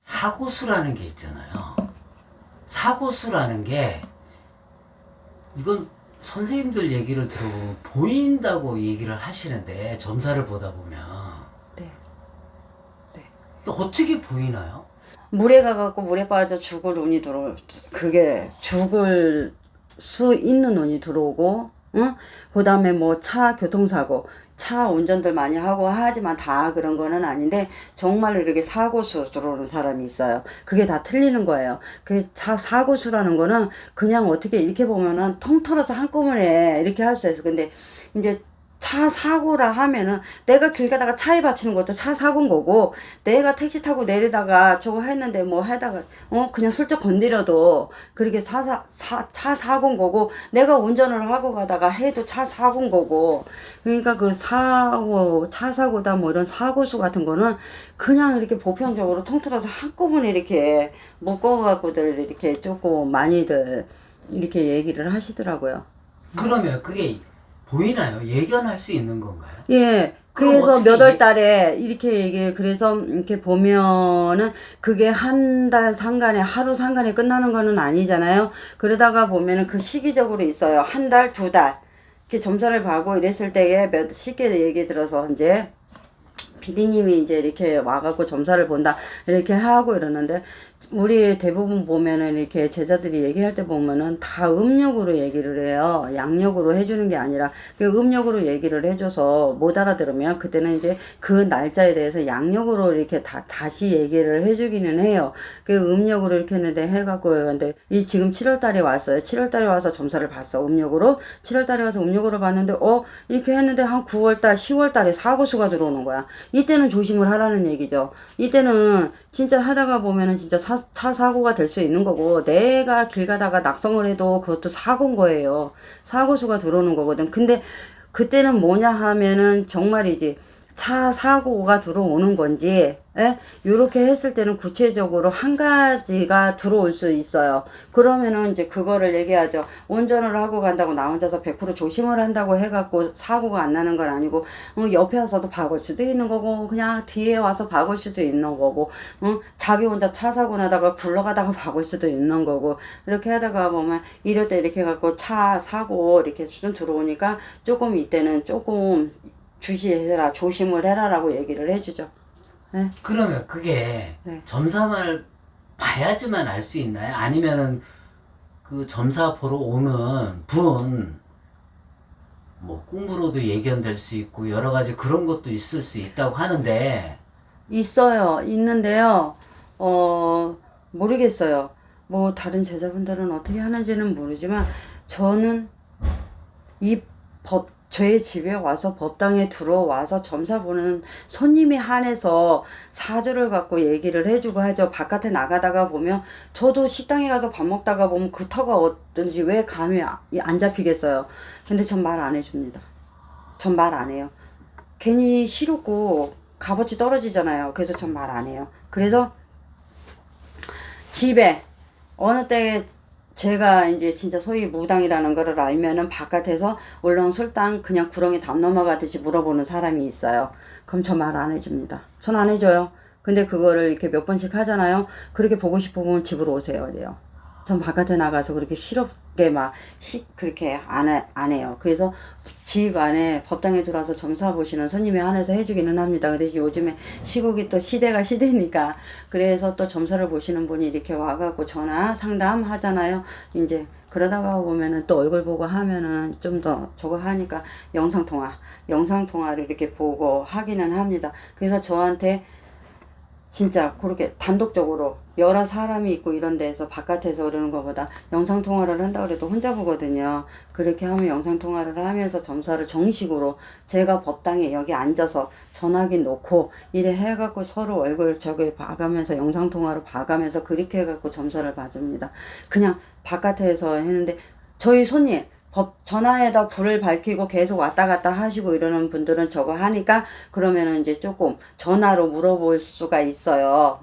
사고수라는 게 있잖아요. 사고수라는 게 이건 선생님들 얘기를 들어보면 보인다고 얘기를 하시는데 점사를 보다 보면 네. 이게 어떻게 보이나요? 물에 가갖고 물에 빠져 죽을 운이 들어 그게 죽을 수 있는 운이 들어오고 응? 그 다음에 뭐 차 교통사고 차 운전들 많이 하고 하지만 다 그런 거는 아닌데 정말로 이렇게 사고수 들어오는 사람이 있어요. 그게 다 틀리는 거예요. 그 차 사고수라는 거는 그냥 어떻게 이렇게 보면은 통 털어서 한꺼번에 이렇게 할 수 있어. 근데 이제 차 사고라 하면은 내가 길 가다가 차에 받치는 것도 차 사고인 거고 내가 택시 타고 내리다가 저거 했는데 뭐 하다가 어 그냥 슬쩍 건드려도 그렇게 사사 사, 차 사고인 거고 내가 운전을 하고 가다가 해도 차 사고인 거고 그러니까 그 사고 차 사고다 뭐 이런 사고수 같은 거는 그냥 이렇게 보편적으로 통틀어서 한꺼번에 이렇게 묶어 갖고들 이렇게 조금 많이들 이렇게 얘기를 하시더라고요. 그러면 그게 보이나요? 예견할 수 있는 건가요? 예. 그래서 어떻게 몇월 이게- 달에 이렇게 얘기 그래서 이렇게 보면은 그게 한 달 상간에 하루 상간에 끝나는 거는 아니잖아요. 그러다가 보면은 그 시기적으로 있어요. 한 달, 두 달. 이렇게 점사를 봐고 이랬을 때에 몇 쉽게 얘기 들어서 이제 피디님이 이제 이렇게 와갖고 점사를 본다 이렇게 하고 이러는데 우리 대부분 보면은 이렇게 제자들이 얘기할 때 보면은 다 음력으로 얘기를 해요. 양력으로 해주는 게 아니라 그 음력으로 얘기를 해줘서 못 알아들으면 그때는 이제 그 날짜에 대해서 양력으로 이렇게 다 다시 얘기를 해주기는 해요. 그 음력으로 이렇게 했는데 해갖고 근데 이 지금 7월달에 왔어요. 7월달에 와서 점사를 봤어 음력으로 7월달에 와서 음력으로 봤는데 어 이렇게 했는데 한 9월달 10월달에 사고수가 들어오는 거야. 이때는 조심을 하라는 얘기죠. 이때는 진짜 하다가 보면은 진짜 사, 차 사고가 될 수 있는 거고 내가 길 가다가 낙성을 해도 그것도 사고인 거예요. 사고수가 들어오는 거거든. 근데 그때는 뭐냐 하면은 정말이지 차 사고가 들어오는 건지 예? 요렇게 했을 때는 구체적으로 한 가지가 들어올 수 있어요. 그러면은 이제 그거를 얘기하죠. 운전을 하고 간다고 나 혼자서 100% 조심을 한다고 해갖고 사고가 안 나는 건 아니고 어, 옆에 와서도 박을 수도 있는 거고 그냥 뒤에 와서 박을 수도 있는 거고 어, 자기 혼자 차 사고 나다가 굴러가다가 박을 수도 있는 거고 이렇게 하다가 보면 이럴 때 이렇게 갖고 차 사고 이렇게 좀 들어오니까 조금 이때는 조금 주시해라 조심을 해라라고 얘기를 해주죠. 네. 그러면 그게 네. 점사만 봐야지만 알 수 있나요? 아니면은 그 점사 보러 오는 분, 뭐 꿈으로도 예견될 수 있고 여러 가지 그런 것도 있을 수 있다고 하는데 있어요. 있는데요. 어, 모르겠어요. 뭐, 다른 제자분들은 어떻게 하는지는 모르지만, 저는 이 법, 저의 집에 와서 법당에 들어와서 점사 보는 손님에 한해서 사주를 갖고 얘기를 해주고 하죠. 바깥에 나가다가 보면, 저도 식당에 가서 밥 먹다가 보면 그 터가 어떤지 왜 감이 아- 안 잡히겠어요. 근데 전 말 안 해줍니다. 전 말 안 해요. 괜히 싫고 값어치 떨어지잖아요. 그래서 전 말 안 해요. 그래서 집에 어느 때 제가 이제 진짜 소위 무당이라는 거를 알면은 바깥에서 울렁술땅 그냥 구렁이 담 넘어가듯이 물어보는 사람이 있어요. 그럼 저 말 안 해줍니다. 전 안 해줘요. 근데 그거를 이렇게 몇 번씩 하잖아요. 그렇게 보고 싶으면 집으로 오세요. 이래요. 전 바깥에 나가서 그렇게 싫게 막, 시, 그렇게 안, 해, 안 해요. 그래서 집 안에 법당에 들어와서 점사 보시는 손님이 한해서 해주기는 합니다. 근데 요즘에 시국이 또 시대가 시대니까. 그래서 또 점사를 보시는 분이 이렇게 와갖고 전화 상담 하잖아요. 이제 그러다가 보면은 또 얼굴 보고 하면은 좀 더 저거 하니까 영상통화, 영상통화를 이렇게 보고 하기는 합니다. 그래서 저한테 진짜 그렇게 단독적으로 여러 사람이 있고 이런 데서 바깥에서 그러는 것보다 영상 통화를 한다 그래도 혼자 보거든요. 그렇게 하면 영상 통화를 하면서 점사를 정식으로 제가 법당에 여기 앉아서 전화기 놓고 이래 해갖고 서로 얼굴 저기 봐가면서 영상 통화로 봐가면서 그렇게 해갖고 점사를 봐줍니다. 그냥 바깥에서 했는데 저희 손님 법 전화에다 불을 밝히고 계속 왔다 갔다 하시고 이러는 분들은 저거 하니까 그러면은 이제 조금 전화로 물어볼 수가 있어요.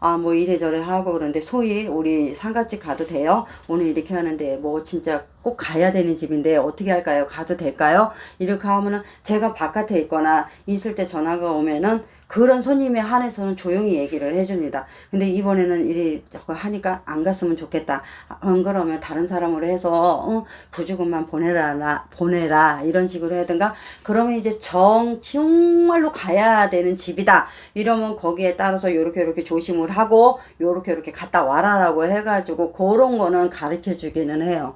아 뭐 이래저래 하고 그런데 소위 우리 상가집 가도 돼요? 오늘 이렇게 하는데 뭐 진짜 꼭 가야 되는 집인데 어떻게 할까요? 가도 될까요? 이렇게 하면은 제가 바깥에 있거나 있을 때 전화가 오면은 그런 손님에 한해서는 조용히 얘기를 해줍니다. 근데 이번에는 이리 저거 하니까 안 갔으면 좋겠다. 안 그러면 다른 사람으로 해서 어, 부주금만 보내라 나, 보내라 이런 식으로 하든가 그러면 이제 정 정말로 가야 되는 집이다. 이러면 거기에 따라서 요렇게 요렇게 조심을 하고 요렇게 요렇게 갔다 와라라고 해가지고 그런 거는 가르쳐 주기는 해요.